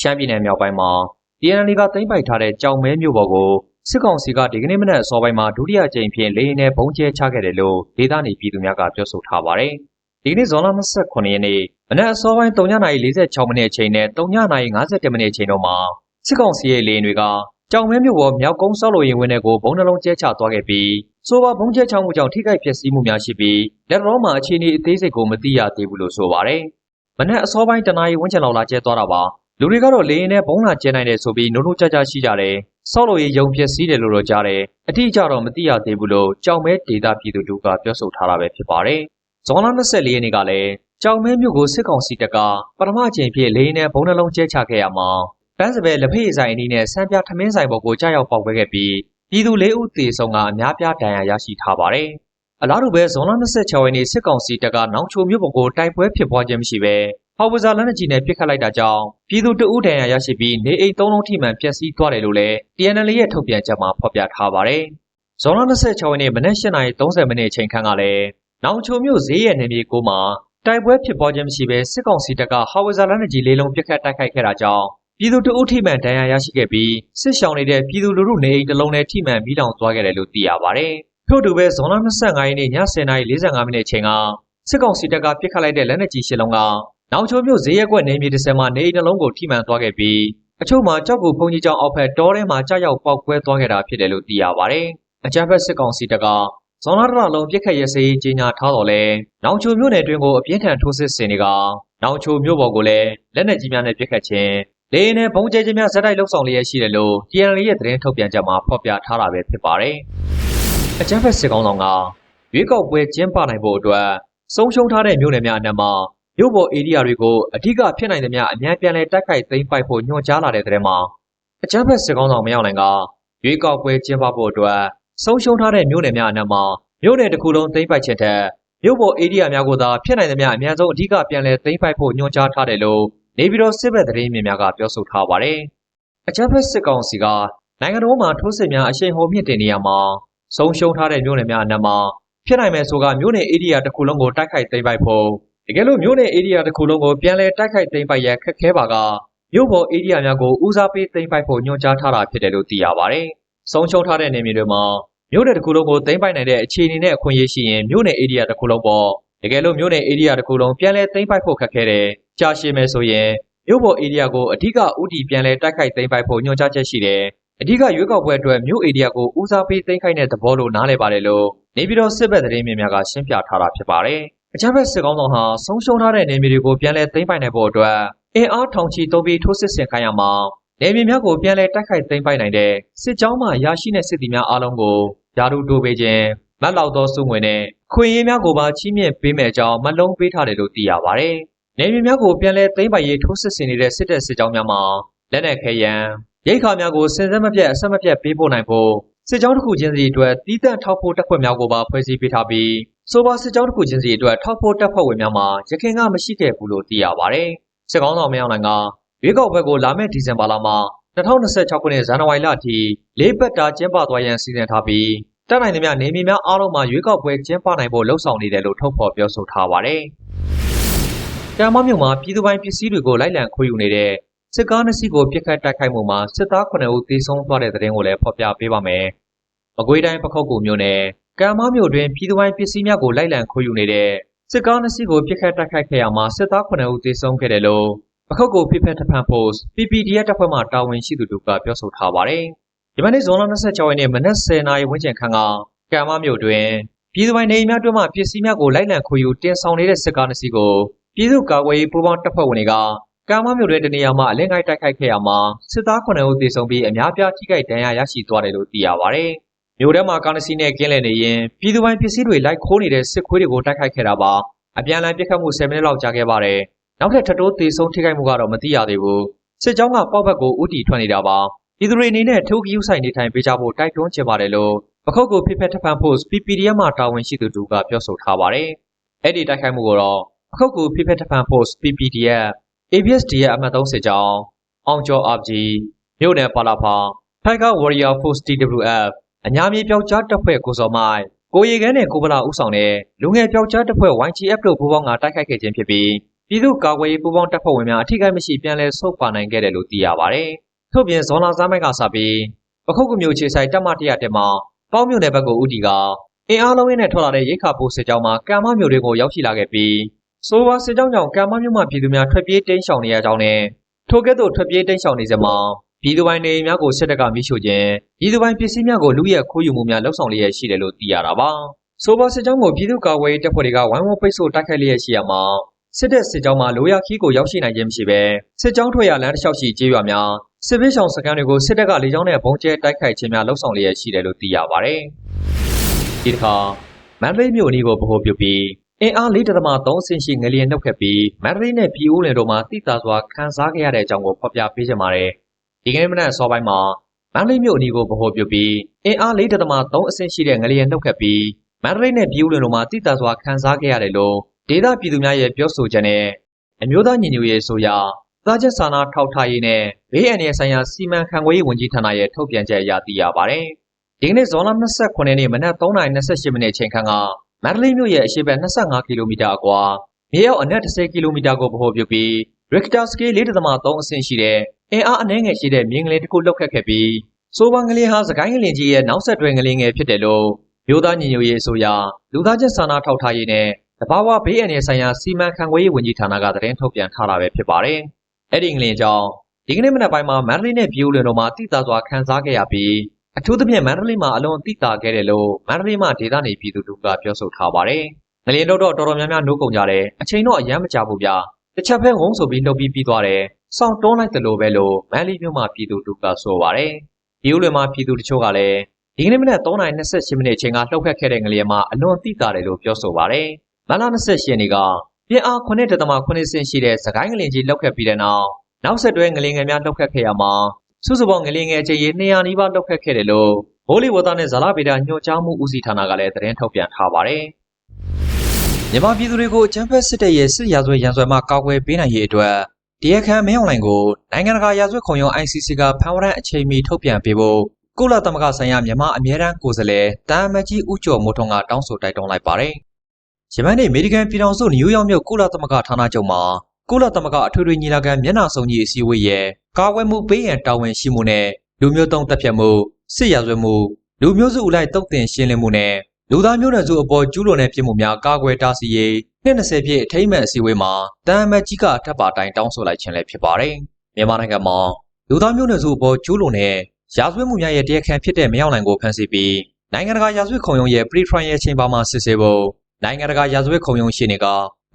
ရှမ်းပြည်နယ်မြောက်ပိုင်းမှာ TNL ကသိမ်းပိုက်ထားတဲ့ကြောင်မဲမြို့ပေါ်ကိုစစ်ကောင်စီကဒီကနေ့မနက်အစောပိုင်းမှာဒုတိယကြိမ်ဖြင့်လေယာဉ်နဲ့ပုံကျဲချခဲ့တယ်လို့ဒေသနေပြည်သူများကပြောဆိုထားပါတယ်။ဒီကနေ့ဇွန်လ29ရက်နေ့မနက်အစောပိုင်း3:46မိနစ်အချိန်နဲ့3:51မိနစ်အချိန်တို့မှာစစ်ကောင်စီရဲ့လေယာဉ်တွေက ကြောင်မဲမြို့ပေါ်မြောက်ကုန်းစောက်လို့ရင်ဝင်းတွေကိုဘုံနှလုံးကျဲချသွားခဲ့ပြီးဆိုပါဘုံကျဲချမှုကြောင့်ထိခိုက်ပျက်စီးမှုများရှိပြီးလက်တော်မှာအခြေအနေအသေးစိတ်ကိုမသိရသေးဘူးလို့ဆိုပါတယ်။မနက်အစောပိုင်းတနာရီဝန်းကျင်လောက်လာကျဲသွားတာပါ။လူတွေကတော့လေရင်နဲ့ဘုံလာကျဲနိုင်တယ်ဆိုပြီးနိုးနိုးကြကြရှိကြတယ်။ဆောက်လို့ရယုံဖြစ်စည်းတယ်လို့တော့ကြားတယ်။အတိအကျတော့မသိရသေးဘူးလို့ကြောင်မဲဒေတာပြည်သူတို့ကပြောဆိုထားတာပဲဖြစ်ပါတယ်။ဇွန်လ24ရက်နေ့ကလည်းကြောင်မဲမြို့ကိုစစ်ကောင်စီတပ်ကပထမအကြိမ်ဖြစ်လေရင်နဲ့ဘုံနှလုံးကျဲချခဲ့ရမှာ ပန်းစပယ်လက်ဖေးဆိုင်အနီးနဲ့စံပြထမင်းဆိုင်ပေါ်ကိုကြားရောက်ပေါက်ခွဲခဲ့ပြီးပြည်သူ၄ဦးသေဆုံးကအများပြားဒဏ်ရာရရှိထားပါတယ်။အလားတူပဲဇွန်လ26ရက်နေ့စစ်ကောင်စီတပ်ကနောင်ချိုမြို့ပေါ်ကိုတိုက်ပွဲဖြစ်ပွားခြင်းမရှိဘဲဟောက်ဝဇာလက်နက်ကြီးနဲ့ပစ်ခတ်လိုက်တာကြောင့်ပြည်သူတအုပ်ဒဏ်ရာရရှိပြီးနေအိမ်သုံးလုံးထိမှန်ပျက်စီးသွားတယ်လို့လည်း TNL ရဲ့ထုတ်ပြန်ချက်မှာဖော်ပြထားပါတယ်။ဇွန်လ26ရက်နေ့မနက်8:30မိနစ်အချိန်ခန့်ကလည်းနောင်ချိုမြို့ဈေးရဲ့နေမြေကိုမှာတိုက်ပွဲဖြစ်ပွားခြင်းမရှိဘဲစစ်ကောင်စီတပ်ကဟောက်ဝဇာလက်နက်ကြီးလေးလုံးပစ်ခတ်တိုက်ခိုက်ခဲ့တာကြောင့် ပြည်သူတအုပ်ထိမှန်ဒဏ်ရာရရှိခဲ့ပြီးစစ်ရှောင်နေတဲ့ပြည်သူလူထုနေအိမ်တစ်လုံးနဲ့ထိမှန်ပြီးတောင်သွားခဲ့တယ်လို့သိရပါတယ်။ထို့တူပဲဇွန်လ25ရက်နေ့ည10:45မိနစ်အချိန်ကစစ်ကောင်စီတပ်ကပစ်ခတ်လိုက်တဲ့လက်နက်ကြီးရှစ်လုံးကနောင်ချိုမြို့ဈေးရက်ကွက်နေမြေတစ်စက်မှာနေအိမ်တစ်လုံးကိုထိမှန်သွားခဲ့ပြီးအချို့မှာကြောက်ကူဖုန်ကြီးကျောင်းအောက်ဖက်တောထဲမှာကြောက်ရောက်ပေါက်ကွဲသွားခဲ့တာဖြစ်တယ်လို့သိရပါတယ်။အကြမ်းဖက်စစ်ကောင်စီတပ်ကဇွန်လတရလုံးပြစ်ခတ်ရစေးကြီးညာထားတော်လဲနောင်ချိုမြို့နယ်တွင်ကိုအပြင်းထန်ထိုးစစ်ဆင်နေကနောင်ချိုမြို့ပေါ်ကိုလည်းလက်နက်ကြီးများနဲ့ပြစ်ခတ်ခြင်း လေယာဉ်နဲ့ဘုံကျဲခြင်းများဇက်တိုက်လှုပ်ဆောင်လျက်ရှိတယ်လို့ TNL ရဲ့သတင်းထုတ်ပြန်ချက်မှာဖော်ပြထားတာပဲဖြစ်ပါတယ်။အကြမ်းဖက်စစ်ကောင်ဆောင်ကရွေးကောက်ပွဲကျင်းပနိုင်ဖို့အတွက်ဆုံးရှုံးထားတဲ့မြို့နယ်များအနက်မှာမြို့ပေါ်ဧရိယာတွေကိုအထူးဖြစ်နိုင်သမျှအများပြန်လည်တိုက်ခိုက်သိမ်းပိုက်ဖို့ညွှန်ကြားလာတဲ့တဲ့မှာအကြမ်းဖက်စစ်ကောင်ဆောင်မရောက်နိုင်ကရွေးကောက်ပွဲကျင်းပဖို့အတွက်ဆုံးရှုံးထားတဲ့မြို့နယ်များအနက်မှာမြို့နယ်တစ်ခုလုံးသိမ်းပိုက်ခြင်းတဲ့မြို့ပေါ်ဧရိယာများကိုသာဖြစ်နိုင်သမျှအများဆုံးအထူးပြန်လည်သိမ်းပိုက်ဖို့ညွှန်ကြားထားတယ်လို့ နေပြည်တော်စစ်ဘက်သတင်းမြင်များကပြောဆိုထားပါတယ်။အကြမ်းဖက်စစ်ကောင်စီကနိုင်ငံတော်မှာထိုးစစ်များအရှိန်ဟိုမြင့်တင်နေရမှာဆုံးရှုံးထားတဲ့မြို့နယ်များအနက်မှာဖြစ်နိုင်မယ်ဆိုကမြို့နယ်ဧရိယာတစ်ခုလုံးကိုတိုက်ခိုက်သိမ်းပိုက်ဖို့တကယ်လို့မြို့နယ်ဧရိယာတစ်ခုလုံးကိုပြန်လည်တိုက်ခိုက်သိမ်းပိုက်ရန်ခက်ခဲပါကမြို့ပေါ်ဧရိယာများကိုဦးစားပေးသိမ်းပိုက်ဖို့ညွှန်ကြားထားတာဖြစ်တယ်လို့သိရပါတယ်။ဆုံးရှုံးထားတဲ့နေမြေတွေမှာမြို့နယ်တစ်ခုလုံးကိုသိမ်းပိုက်နိုင်တဲ့အခြေအနေနဲ့အခွင့်အရေးရှိရင်မြို့နယ်ဧရိယာတစ်ခုလုံးပေါ်တကယ်လို့မြို့နယ်ဧရိယာတစ်ခုလုံးပြန်လည်သိမ်းပိုက်ဖို့ခက်ခဲတယ် ကြာရှည်မယ်ဆိုရင်မြို့ပေါ်ဧရိယာကိုအဓိကဥတီပြန်လည်တိုက်ခိုက်သိမ်းပိုက်ဖို့ညွှန်ကြားချက်ရှိတယ်အဓိကရွေးကောက်ပွဲအတွက်မြို့ဧရိယာကိုဦးစားပေးသိမ်းခိုက်တဲ့သဘောလို့နားလည်ပါတယ်လို့နေပြည်တော်စစ်ဘက်သတင်းမြင်များကရှင်းပြထားတာဖြစ်ပါတယ်အကြမ်းဖက်စစ်ကောင်ဆောင်ဟာဆုံးရှုံးထားတဲ့နေမြေတွေကိုပြန်လည်သိမ်းပိုက်နိုင်ဖို့အတွက်အင်အားထောင်ချီသုံးပြီးထိုးစစ်ဆင်ခိုင်းရမှာနေမြေများကိုပြန်လည်တိုက်ခိုက်သိမ်းပိုက်နိုင်တဲ့စစ်ကြောင်းမှရရှိတဲ့စစ်သည်များအားလုံးကိုယာရုတိုးပေးခြင်းမတ်လောက်သောစုငွေနဲ့ခွင့်ရေးများကိုပါချီးမြှင့်ပေးမယ်ကြောင်းမလုံးပေးထားတယ်လို့သိရပါတယ်။ နေမြေများကိုပြန်လည်သိမ်းပိုက်ရေးထိုးစစ်ဆင်နေတဲ့စစ်တပ်စစ်ကြောင်းများမှာလက်နက်ခဲယံရိတ်ခါများကိုစင်စက်မပြတ်အဆက်မပြတ်ပေးပို့နိုင်ဖို့စစ်ကြောင်းတစ်ခုချင်းစီအတွက်တီးတန့်ထောက်ဖို့တပ်ဖွဲ့များကိုပါဖွဲ့စည်းပေးထားပြီးဆိုပါစစ်ကြောင်းတစ်ခုချင်းစီအတွက်ထောက်ဖို့တပ်ဖွဲ့ဝင်များမှာရခိုင်ကမရှိခဲ့ဘူးလို့သိရပါတယ်။စစ်ကောင်းဆောင်မယောင်နိုင်ကရွေးကောက်ပွဲကိုလာမယ့်ဒီဇင်ဘာလမှာ2026ခုနှစ်ဇန်နဝါရီလအထိလေးပတ်တာကျင်းပသွားရန်စီစဉ်ထားပြီးတက်နိုင်သမျှနေမြေများအားလုံးမှာရွေးကောက်ပွဲကျင်းပနိုင်ဖို့လှုံ့ဆော်နေတယ်လို့ထုတ်ဖော်ပြောဆိုထားပါတယ်။ တမ္မမြို့မှာပြည်သူပိုင်ပစ္စည်းတွေကိုလိုက်လံခိုးယူနေတဲ့စစ်ကားနှစ်စီးကိုပြစ်ခတ်တိုက်ခိုက်မှုမှာစစ်သား9ဦးသေဆုံးသွားတဲ့တဲ့တင်ကိုလည်းဖော်ပြပေးပါမယ်။မကွေးတိုင်းပခုတ်ကူမြို့နယ်ကံမမြို့တွင်ပြည်သူပိုင်ပစ္စည်းများကိုလိုက်လံခိုးယူနေတဲ့စစ်ကားနှစ်စီးကိုပြစ်ခတ်တိုက်ခိုက်ခဲ့ရမှာစစ်သား9ဦးသေဆုံးခဲ့တယ်လို့ပခုတ်ကူဖိဖက်တဖန်ပို့စ် PPDF တပ်ဖွဲ့မှတာဝန်ရှိသူတို့ကပြောဆိုထားပါတယ်။ဒီမနေ့ဇွန်လ26ရက်နေ့မနက်10:00နာရီဝန်းကျင်ခန့်ကကံမမြို့တွင်ပြည်သူပိုင်နေအိမ်များတွင်မှပစ္စည်းများကိုလိုက်လံခိုးယူတင်ဆောင်နေတဲ့စစ်ကားနှစ်စီးကို ပြည်သူ့ကာကွယ်ရေးပူးပေါင်းတပ်ဖွဲ့ဝင်တွေကကံမမြို့တွင်တနေရာမှာအလင်းကိုက်တိုက်ခိုက်ခဲ့ရမှာစစ်သား9ဦးသေဆုံးပြီးအများပြားထိခိုက်ဒဏ်ရာရရှိသွားတယ်လို့သိရပါတယ်။မြို့ထဲမှာကားနစီနဲ့ကင်းလည်နေရင်ပြည်သူပိုင်ပစ္စည်းတွေလိုက်ခိုးနေတဲ့စစ်ခွေးတွေကိုတိုက်ခိုက်ခဲ့တာပါ။အပြန်အလှန်ပစ်ခတ်မှု10မိနစ်လောက်ကြာခဲ့ပါတယ်။နောက်ထပ်ထပ်တိုးသေဆုံးထိခိုက်မှုကတော့မသိရသေးဘူး။စစ်ကြောင်းကပေါက်ဘက်ကိုဥတီထွက်နေတာပါ။ပြည်သူတွေအနေနဲ့ထိုးကယူဆိုင်နေထိုင်ပေးကြဖို့တိုက်တွန်းချင်ပါတယ်လို့ပခုတ်ကိုဖိဖက်ထဖန်ဖို့ PPDF မှတာဝန်ရှိသူတို့ကပြောဆိုထားပါတယ်။အဲ့ဒီတိုက်ခိုက်မှုကိုတော့ ပခုတ်ကိုဖိဖက်ထဖန်ဖို့ PPDF ABSD ရဲ့အမှတ်30ကြောင်းအောင်ကျော် RG မြို့နယ်ပါလာဖာ Tiger Warrior Force TWF အညာမြေပြောက်ကြားတပ်ဖွဲ့ကိုစော်မိုင်ကိုရီကန်းနဲ့ကိုဗလာဦးဆောင်တဲ့လူငယ်ပျောက်ကြားတပ်ဖွဲ့ YGF တို့ပူးပေါင်းကတိုက်ခိုက်ခဲ့ခြင်းဖြစ်ပြီးပြည်သူ့ကာကွယ်ရေးပူးပေါင်းတပ်ဖွဲ့ဝင်များအထိကိမရှိပြန်လည်ဆုတ်ခွာနိုင်ခဲ့တယ်လို့သိရပါတယ်။ထို့ပြင်ဇွန်လစားမိုက်ကစပြီးပခုတ်ကမျိုးခြေဆိုင်တပ်မ100တက်မှာပေါင်းမြို့နယ်ဘက်ကိုဦးတီကအင်အားလုံးရင်းနဲ့ထွက်လာတဲ့ရိတ်ခါပိုးစစ်ကြောင်းမှာကံမမျိုးတွေကိုရောက်ရှိလာခဲ့ပြီး ဆိုဝါစစ်ကြောင်းကြောင့်ကံမမျိုးမှပြည်သူများထွက်ပြေးတိမ်းရှောင်နေရကြောင်းနဲ့ထိုကဲ့သို့ထွက်ပြေးတိမ်းရှောင်နေစမှာပြည်သူပိုင်းနေအိမ်များကိုစစ်တပ်ကမိရှို့ခြင်းပြည်သူပိုင်းပစ္စည်းများကိုလူရဲခိုးယူမှုများလှုပ်ဆောင်လျက်ရှိတယ်လို့သိရတာပါဆိုပါစစ်ကြောင်းကိုပြည်သူ့ကာကွယ်ရေးတပ်ဖွဲ့တွေကဝိုင်းဝန်းပိတ်ဆို့တိုက်ခိုက်လျက်ရှိရမှာစစ်တပ်စစ်ကြောင်းမှာလိုရာခီးကိုရောက်ရှိနိုင်ခြင်းမရှိဘဲစစ်ကြောင်းထွက်ရလမ်းတစ်လျှောက်ရှိကျေးရွာများစစ်ပေးဆောင်စခန်းတွေကိုစစ်တပ်ကလေကြောင်းနဲ့ဘုံကျဲတိုက်ခိုက်ခြင်းများလှုပ်ဆောင်လျက်ရှိတယ်လို့သိရပါတယ်ဒီတစ်ခါမန္တလေးမြို့အနီးကိုဗဟိုပြုပြီး အင်အား၄ .3 ဆင့်ရှိငလျင်နှုတ်ခတ်ပြီးမန္တလေးနဲ့ပြည်ဦးလင်တို့မှာတိတာစွာခန်းစားခဲ့ရတဲ့အကြောင်းကိုဖော်ပြပေးချင်ပါတယ်ဒီကနေ့မနက်စောပိုင်းမှာမန္တလေးမြို့အနီးကိုဗဟိုပြုပြီးအင်အား၄ .3 အဆင့်ရှိတဲ့ငလျင်နှုတ်ခတ်ပြီးမန္တလေးနဲ့ပြည်ဦးလွင်တို့မှာတိတာစွာခန်းစားခဲ့ရတယ်လို့ဒေသပြည်သူများရဲ့ပြောဆိုချက်နဲ့အမျိုးသားညီညွတ်ရေးဆိုရာသားချက်စာနာထောက်ထားရေးနဲ့ဘေးအန္တရာယ်ဆိုင်ရာစီမံခန့်ခွဲရေးဝန်ကြီးဌာနရဲ့ထုတ်ပြန်ချက်အရသိရပါတယ်။ဒီကနေ့ဇွန်လ29ရက်နေ့မနက်3:28မိနစ်အချိန်ခန့်က မန္တလေးမြို့ရဲ့အရှေ့ဘက်25ကီလိုမီတာအကွာမြေရောက်အနက်10ကီလိုမီတာကိုဗဟိုပြုပြီး Richter scale 4.3အဆင့်ရှိတဲ့အင်အားအနည်းငယ်ရှိတဲ့မြင်းကလေးတစ်ခုလှုပ်ခတ်ခဲ့ပြီးဆိုပါငလင်းဟာစကိုင်းငလင်းကြီးရဲ့နောက်ဆက်တွဲငလင်းငယ်ဖြစ်တယ်လို့မြို့သားညီညွတ်ရေးအစိုးရလူသားချင်းစာနာထောက်ထားရေးနဲ့တဘာဝဘေးအန္တရာယ်ဆိုင်ရာစီမံခန့်ခွဲရေးဝန်ကြီးဌာနကသတင်းထုတ်ပြန်ထားတာပဲဖြစ်ပါတယ်။အဲ့ဒီငလင်းကြောင့်ဒီကနေ့မနက်ပိုင်းမှာမန္တလေးနဲ့ပြည်ဦးလွင်တို့မှာတိတာစွာခန်းစားခဲ့ရပြီး အထူးသဖြင့်မန္တလေးမှာအလွန်တိတာခဲ့တယ်လို့မန္တလေးမှာဒေသနေပြည်သူတို့ကပြောဆိုထားပါတယ်။ငလင်းတို့တော့တော်တော်များများနှိုးကုန်ကြတယ်အချိန်တော့အယမ်းမကြဘူးဗျ။တစ်ချက်ပဲဝုန်းဆိုပြီးလှုပ်ပြီးပြီးသွားတယ်။စောင့်တွန်းလိုက်တယ်လို့ပဲလို့မန္တလေးမြို့မှာပြည်သူတို့ကဆိုပါတယ်။ပြည်ဦးလွင်မှာပြည်သူတချို့ကလည်းဒီကနေ့မနက်3:28မိနစ်အချိန်ကလှုပ်ခတ်ခဲ့တဲ့ငလျင်မှာအလွန်တိတာတယ်လို့ပြောဆိုပါတယ်။မလ28ရက်နေ့ကပြင်းအား9.8ဆင့်ရှိတဲ့စကိုင်းငလျင်ကြီးလှုပ်ခတ်ပြီးတဲ့နောက်နောက်ဆက်တွဲငလျင်ငယ်များလှုပ်ခတ်ခဲ့ရမှာ စုစုပေါင်းငလျင်ငယ်အကြိမ်ရေ200နီးပါးလှုပ်ခတ်ခဲ့တယ်လို့ဘိုးလီဝသနဲ့ဇာလဗေဒညွှန်ကြားမှုဦးစီးဌာနကလည်းသတင်းထုတ်ပြန်ထားပါတယ်။မြန်မာပြည်သူတွေကိုအကြမ်းဖက်စစ်တပ်ရဲ့စစ်ရာဇဝတ်ရန်ဆွဲမှကာကွယ်ပေးနိုင်ရေးအတွက်တရားခံမင်းအောင်လှိုင်ကိုနိုင်ငံတကာရာဇဝတ်ခုံရုံး ICC ကဖမ်းဝရမ်းအချိန်မီထုတ်ပြန်ပေးဖို့ကုလသမဂ္ဂဆိုင်ရာမြန်မာအမြဲတမ်းကိုယ်စားလှယ်တာမတ်ကြီးဦးကျော်မိုးထွန်းကတောင်းဆိုတိုက်တွန်းလိုက်ပါတယ်။ယမန်နေ့အမေရိကန်ပြည်ထောင်စုနယူးယောက်မြို့ကုလသမဂ္ဂဌာနချုပ်မှာ ကုလသမဂ္ဂအထွေထွေညီလာခံမျက်နှာစုံကြီးအစည်းအဝေးရဲ့ကာကွယ်မှုပေးရန်တာဝန်ရှိမှုနဲ့လူမျိုးတုံးတပ်ဖြတ်မှုစစ်ရာဇဝတ်မှုလူမျိုးစုအလိုက်တုတ်တင်ရှင်းလင်းမှုနဲ့လူသားမျိုးနွယ်စုအပေါ်ကျူးလွန်တဲ့ပြစ်မှုများကာကွယ်တားဆီးရေးနှစ်20ပြည့်အထိမ်းအမှတ်အစည်းအဝေးမှာတန်အမတ်ကြီးကထပ်ပါတိုင်တောင်းဆိုလိုက်ခြင်းလည်းဖြစ်ပါတယ်။မြန်မာနိုင်ငံမှာလူသားမျိုးနွယ်စုအပေါ်ကျူးလွန်တဲ့ရာဇဝတ်မှုများရဲ့တရားခံဖြစ်တဲ့မရောက်နိုင်ကိုဖမ်းဆီးပြီးနိုင်ငံတကာရာဇဝတ်ခုံရုံးရဲ့ pre-trial ချိန်ပါမှာစစ်ဆေးဖို့နိုင်ငံတကာရာဇဝတ်ခုံရုံးရှိနေက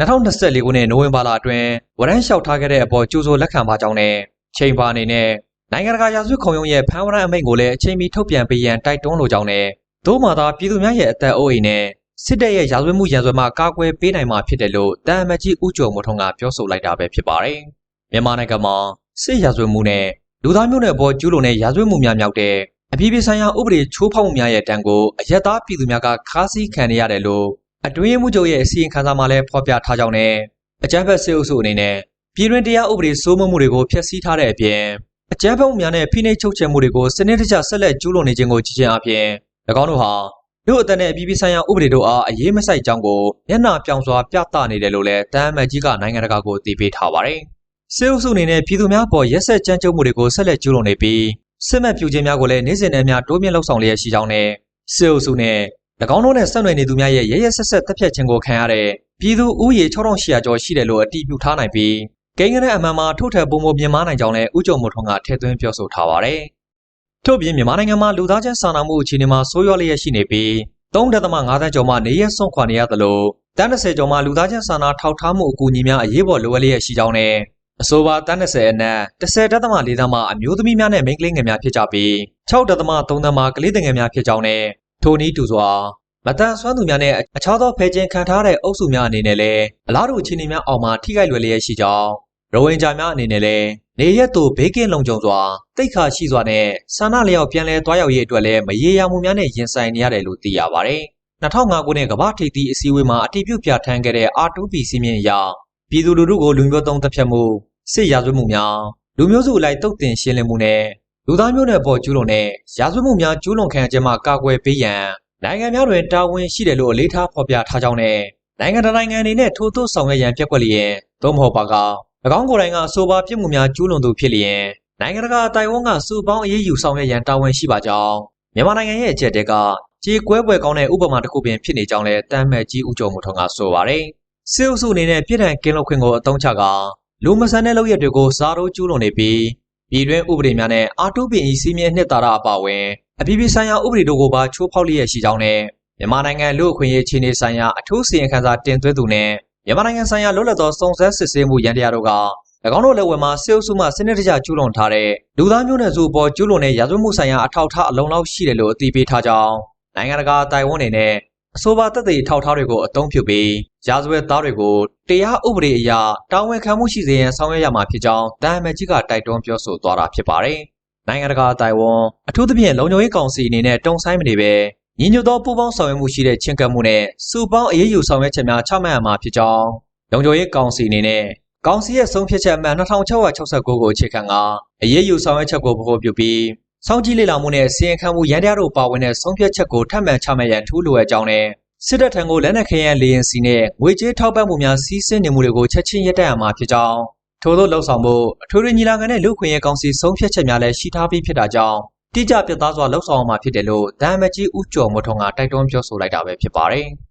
2024ခုနှစ်နိုဝင်ဘာလအတွင်းဝရမ်းလျှောက်ထားခဲ့တဲ့အပေါ်ကြိုးစိုးလက်ခံပါကြောင်းနဲ့ချိန်ပါအနေနဲ့နိုင်ငံတကာရာဇဝတ်ခုံရုံးရဲ့ဖမ်းဝရမ်းအမိန့်ကိုလည်းအချိန်မီထုတ်ပြန်ပေးရန်တိုက်တွန်းလိုကြောင်းနဲ့သို့မှသာပြည်သူများရဲ့အသက်အိုးအိမ်နဲ့စစ်တပ်ရဲ့ရာဇဝတ်မှုရန်ဆွဲမှကာကွယ်ပေးနိုင်မှာဖြစ်တယ်လို့တန်အမတ်ကြီးဦးကျော်မိုးထွန်းကပြောဆိုလိုက်တာပဲဖြစ်ပါတယ်။မြန်မာနိုင်ငံမှာစစ်ရာဇဝတ်မှုနဲ့လူသားမျိုးနွယ်ပေါ်ကျူးလွန်တဲ့ရာဇဝတ်မှုများမြောက်တဲ့အပြည်ပြည်ဆိုင်ရာဥပဒေချိုးဖောက်မှုများရဲ့တန်ကိုအယက်သားပြည်သူများကခါးစည်းခံရရတယ်လို့ အတွင်းမှုချုပ်ရဲ့အစီရင်ခံစာမှာလည်းဖော်ပြထားကြောင်းနဲ့အကြမ်းဖက်စစ်အုပ်စုအနေနဲ့ပြည်တွင်းတရားဥပဒေစိုးမိုးမှုတွေကိုဖျက်ဆီးထားတဲ့အပြင်အကြမ်းဖက်မှုများနဲ့ဖိနှိပ်ချုပ်ချယ်မှုတွေကိုစနစ်တကျဆက်လက်ကျူးလွန်နေခြင်းကိုကြည့်ခြင်းအပြင်၎င်းတို့ဟာလူအသက်နဲ့အပြည်ပြည်ဆိုင်ရာဥပဒေတို့အားအရေးမဆိုင်ကြောင်းကိုမျက်နှာပြောင်စွာပြသနေတယ်လို့လည်းတမ်းအမတ်ကြီးကနိုင်ငံတကာကိုသိပေးထားပါတယ်။စစ်အုပ်စုအနေနဲ့ပြည်သူများပေါ်ရက်ဆက်ကြမ်းကြုတ်မှုတွေကိုဆက်လက်ကျူးလွန်နေပြီးစစ်မှတ်ပြူခြင်းများကိုလည်းနေ့စဉ်နဲ့များတိုးမြင့်လှုပ်ဆောင်လျက်ရှိကြောင်းနဲ့စစ်အုပ်စုနဲ့၎ င်းတို့နဲ့ဆက်နွယ်နေသူများရဲ့ရရဆက်ဆက်တပ်ဖြတ်ခြင်းကိုခံရတဲ့ပြည်သူဦးရေ6800ကျော်ရှိတယ်လို့အတည်ပြုထားနိုင်ပြီးကိန်းဂနဲ့အမှန်မှာထို့ထက်ပုံမမြင်မာနိုင်ကြောင်းလည်းဦးကျော်မိုးထွန်းကထည့်သွင်းပြောဆိုထားပါတယ်။ထို့ပြင်မြန်မာနိုင်ငံမှာလူသားချင်းစာနာမှုအခြေအနေမှာဆိုးရွားလျက်ရှိနေပြီး3.5တန်းကျော်မှနေရဆုံးခွာနေရသလိုတန်း30ကျော်မှလူသားချင်းစာနာထောက်ထားမှုအကူအညီများအရေးပေါ်လိုအပ်လျက်ရှိကြောင်းနဲ့အဆိုပါတန်း30အနက်10.4တန်းမှအမျိုးသမီးများနဲ့မိန်းကလေးငယ်များဖြစ်ကြပြီး6.3တန်းမှကလေးငယ်များဖြစ်ကြောင်းနဲ့ ထိုနည်းတူစွာမတန်ဆွမ်းသူများနဲ့အခြားသောဖယ်ကျင်ခံထားတဲ့အုပ်စုများအနေနဲ့လည်းအလားတူအခြေအနေများအောက်မှာထိခိုက်လွယ်လျက်ရှိကြောင်းရိုဝင်ဂျာများအနေနဲ့လည်းနေရက်သို့ဘေးကင်းလုံခြုံစွာတိတ်ခါရှိစွာနဲ့ဆန္ဒလျောက်ပြန်လည်သွားရောက်ရေးအတွက်လည်းမရေရာမှုများနဲ့ရင်ဆိုင်နေရတယ်လို့သိရပါတယ်။2005ခုနှစ်ကမ္ဘာထိပ်သီးအစည်းအဝေးမှာအတည်ပြုပြဋ္ဌာန်းခဲ့တဲ့ R2P စီမင်းအရပြည်သူလူထုကိုလူမျိုးတုံးတပ်ဖြတ်မှုစစ်ရာဇဝတ်မှုများလူမျိုးစုအလိုက်တုတ်တင်ရှင်းလင်းမှုနဲ့ လူသားမျိုးနွယ်ပေါ်ကျူးလွန်တဲ့ရာဇဝတ်မှုများကျူးလွန်ခံခြင်းမှကာကွယ်ပေးရန်နိုင်ငံများတွင်တာဝန်ရှိတယ်လို့အလေးထားဖော်ပြထားကြောင်းနဲ့နိုင်ငံတော်နိုင်ငံအနေနဲ့ထို့သို့ဆောင်ရွက်ရန်ပြက်ကွက်လျင်သို့မဟုတ်ပါက၎င်းကိုယ်တိုင်ကအဆိုပါပြစ်မှုများကျူးလွန်သူဖြစ်လျင်နိုင်ငံတကာတိုင်ဝမ်ကစုပေါင်းအရေးယူဆောင်ရွက်ရန်တာဝန်ရှိပါကြောင်းမြန်မာနိုင်ငံရဲ့အကြက်တဲကကြေကွဲပွဲကောင်းတဲ့ဥပမာတစ်ခုပင်ဖြစ်နေကြောင်းလည်းတမ်းမဲ့ကြီးဦးကျော်မှုထုံးကဆိုပါတယ်။စစ်အုပ်စုအနေနဲ့ပြည်ထောင်ကင်းလွတ်ခွင့်ကိုအသုံးချကာလူမဆန်တဲ့လုပ်ရက်တွေကိုစားတော့ကျူးလွန်နေပြီး ပြည်တွင်းဥပဒေများနဲ့အာတုပင်ဤစီးမြဲနှစ်သာရအပါအဝင်အပြည်ပြည်ဆိုင်ရာဥပဒေတို့ကိုပါချိုးဖောက်လျက်ရှိကြောင်းနဲ့မြန်မာနိုင်ငံလူ့အခွင့်အရေးခြေနေဆိုင်ရာအထူးစီရင်ခံစာတင်သွင်းသူနဲ့မြန်မာနိုင်ငံဆိုင်ရာလွတ်လပ်သောစုံစမ်းစစ်ဆေးမှုရန်တရားတို့က၎င်းတို့လက်ဝယ်မှာစစ်အုပ်စုမှစနစ်တကျကျူးလွန်ထားတဲ့လူသားမျိုးနွယ်စုအပေါ်ကျူးလွန်တဲ့ရာဇဝတ်မှုဆိုင်ရာအထောက်အထားအလုံးလောက်ရှိတယ်လို့အသိပေးထားကြောင်းနိုင်ငံတကာတိုင်ဝမ်အနေနဲ့ အဆိုပါသက်သေထောက်ထားတွေကိုအသုံးပြုပြီးရာဇဝတ်သားတွေကိုတရားဥပဒေအရတာဝန်ခံမှုရှိစေရန်ဆောင်ရွက်ရမှာဖြစ်ကြောင်းတမ်မကြီးကတိုက်တွန်းပြောဆိုသွားတာဖြစ်ပါတယ်။နိုင်ငံတကာတိုင်ဝမ်အထူးသဖြင့်လုံခြုံရေးကောင်စီအနေနဲ့တုံ့ဆိုင်းမနေပဲညီညွတ်သောပူးပေါင်းဆောင်ရွက်မှုရှိတဲ့ချင်းကပ်မှုနဲ့စုပေါင်းအရေးယူဆောင်ရွက်ချက်များချမှတ်ရမှာဖြစ်ကြောင်းလုံခြုံရေးကောင်စီအနေနဲ့ကောင်စီရဲ့ဆုံးဖြတ်ချက်အမှတ်2669ကိုအခြေခံကအရေးယူဆောင်ရွက်ချက်ကိုဗဟိုပြုပြီး စောင့်ကြည့်လေ့လာမှုနဲ့စီရင်ခံမှုရန်တရားတို့ပါဝင်တဲ့ဆုံးဖြတ်ချက်ကိုထပ်မံချမှတ်ရန်ထူးလိုအပ်ကြောင်းနဲ့စစ်တပ်ထံကိုလက်နက်ခဲယမ်းလေရင်စီနဲ့ငွေကြေးထောက်ပံ့မှုများစီးဆင်းနေမှုတွေကိုချက်ချင်းရပ်တန့်ရမှာဖြစ်ကြောင်းထို့သောလှုပ်ဆောင်မှုအထွေထွေညီလာခံနဲ့လူခွင့်ရေးကောင်စီဆုံးဖြတ်ချက်များလည်းရှိထားပြီးဖြစ်တာကြောင့်တိကျပြတ်သားစွာလှုပ်ဆောင်အောင်မှာဖြစ်တယ်လို့ဒဏ်မကြီးဦးကျော်မထွန်းကတိုက်တွန်းပြောဆိုလိုက်တာပဲဖြစ်ပါတယ်။